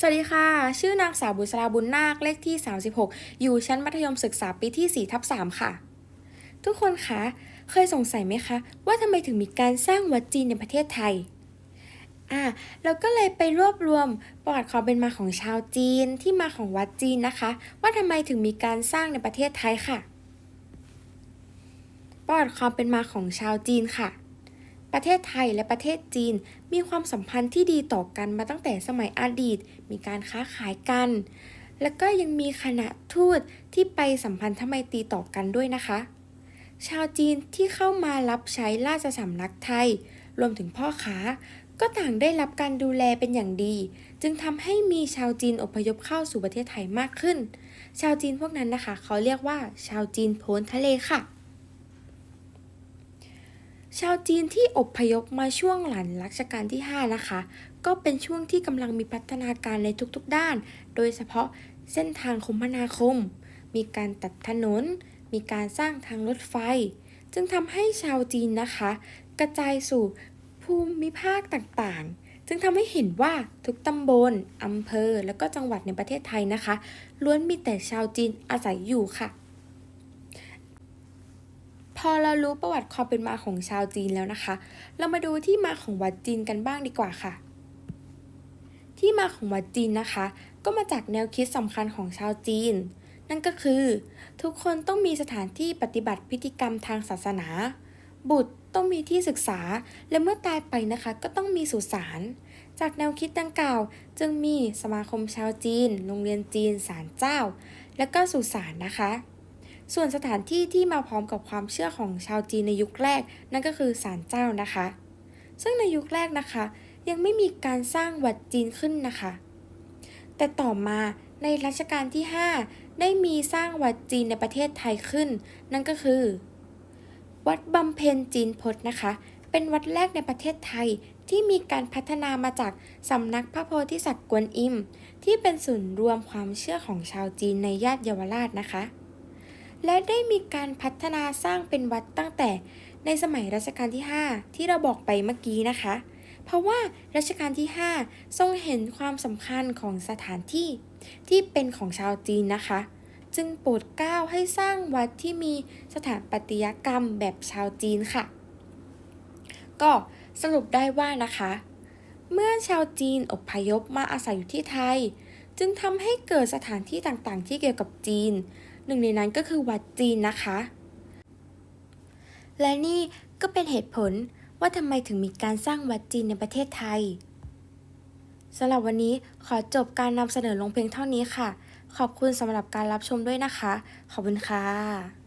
สวัสดีค่ะ ชื่อนางสาวบุษราบุญนาคเลขที่ 36 อยู่ชั้นมัธยมศึกษาปีที่4ทับ3ค่ะ ทุกคนคะเคยสงสัยไหมคะ ว่าทำไมถึงมีการสร้างวัดจีนในประเทศไทยอ่าเราก็เลยไปรวบรวมประวัติความเป็นมาของชาวจีนที่มาของวัดจีนนะคะ ว่าทำไมถึงมีการสร้างในประเทศไทยค่ะประวัติความเป็นมาของชาวจีนค่ะ ประเทศไทยและประเทศจีน มีความสัมพันธ์ที่ดีต่อกันมาตั้งแต่สมัยอดีต มีการค้าขายกัน แล้วก็ยังมีคณะทูตที่ไปสัมพันธไมตรีต่อกันด้วยนะคะ ชาวจีนที่เข้ามารับใช้ราชสำนักไทย รวมถึงพ่อค้าก็ต่างได้รับการดูแลเป็นอย่างดี จึงทำให้มีชาวจีนอพยพเข้าสู่ประเทศไทยมากขึ้น ชาวจีนพวกนั้นนะคะ เขาเรียกว่า ชาวจีนโพ้นทะเลค่ะ ชาวจีนที่อพยพมาช่วงหลังรัชกาลที่ 5 นะคะ ก็เป็นช่วงที่กำลังมีพัฒนาการในทุกๆด้าน โดยเฉพาะเส้นทางคมนาคม มีการตัดถนน มีการสร้างทางรถไฟ จึงทำให้ชาวจีนนะคะ กระจายสู่ภูมิภาคต่างๆ จึงทำให้เห็นว่าทุกตำบลอำเภอ และก็จังหวัดในประเทศไทยนะคะ ล้วนมีแต่ชาวจีนอาศัยอยู่ค่ะ พอเรารู้ประวัติความเป็นมาของชาวจีนแล้วนะคะ เรามาดูที่มาของวัดจีนกันบ้างดีกว่าค่ะ ที่มาของวัดจีนนะคะ ก็มาจากแนวคิดสำคัญของชาวจีน นั่นก็คือ ทุกคนต้องมีสถานที่ปฏิบัติพิธีกรรมทางศาสนา บุตรต้องมีที่ศึกษา และเมื่อตายไปนะคะ ก็ต้องมีสุสานจากแนวคิดดังกล่าว จึงมีสมาคมชาวจีน โรงเรียนจีนศาลเจ้า และก็สุสานนะคะ ส่วนสถานที่ที่มาพร้อมกับความเชื่อของชาวจีนในยุคแรก นั่นก็คือศาลเจ้านะคะ ซึ่งในยุคแรกนะคะ ยังไม่มีการสร้างวัดจีนขึ้นนะคะ แต่ต่อมาในรัชกาลที่ 5 ได้มีสร้างวัดจีนในประเทศไทยขึ้น นั่นก็คือ วัดบำเพ็ญจีนพจน์นะคะ เป็นวัดแรกในประเทศไทยที่มีการพัฒนามาจากสำนักพระโพธิสัตว์กวนอิม ที่เป็นศูนย์รวมความเชื่อของชาวจีนในย่านเยาวราชนะคะ และได้มีการพัฒนาสร้างเป็นวัดตั้งแต่ในสมัยรัชกาลที่ 5 ที่เราบอกไปเมื่อกี้นะคะ เพราะว่ารัชกาลที่ 5 ทรงเห็นความสำคัญของสถานที่ ที่เป็นของชาวจีนนะคะ จึงโปรดเกล้าให้สร้างวัดที่มีสถาปัตยกรรมแบบชาวจีนค่ะ ก็สรุปได้ว่านะคะ เมื่อชาวจีนอพยพมาอาศัยอยู่ที่ไทย จึงทำให้เกิดสถานที่ต่างๆ ที่เกี่ยวกับจีน หนึ่งในนั้นก็คือวัดจีนนะคะ และนี่ก็เป็นเหตุผลว่าทำไมถึงมีการสร้างวัดจีนในประเทศไทยสำหรับวันนี้ขอจบการนำเสนอลงเพียงเท่านี้ค่ะ ขอบคุณสำหรับการรับชมด้วยนะคะ ขอบคุณค่ะ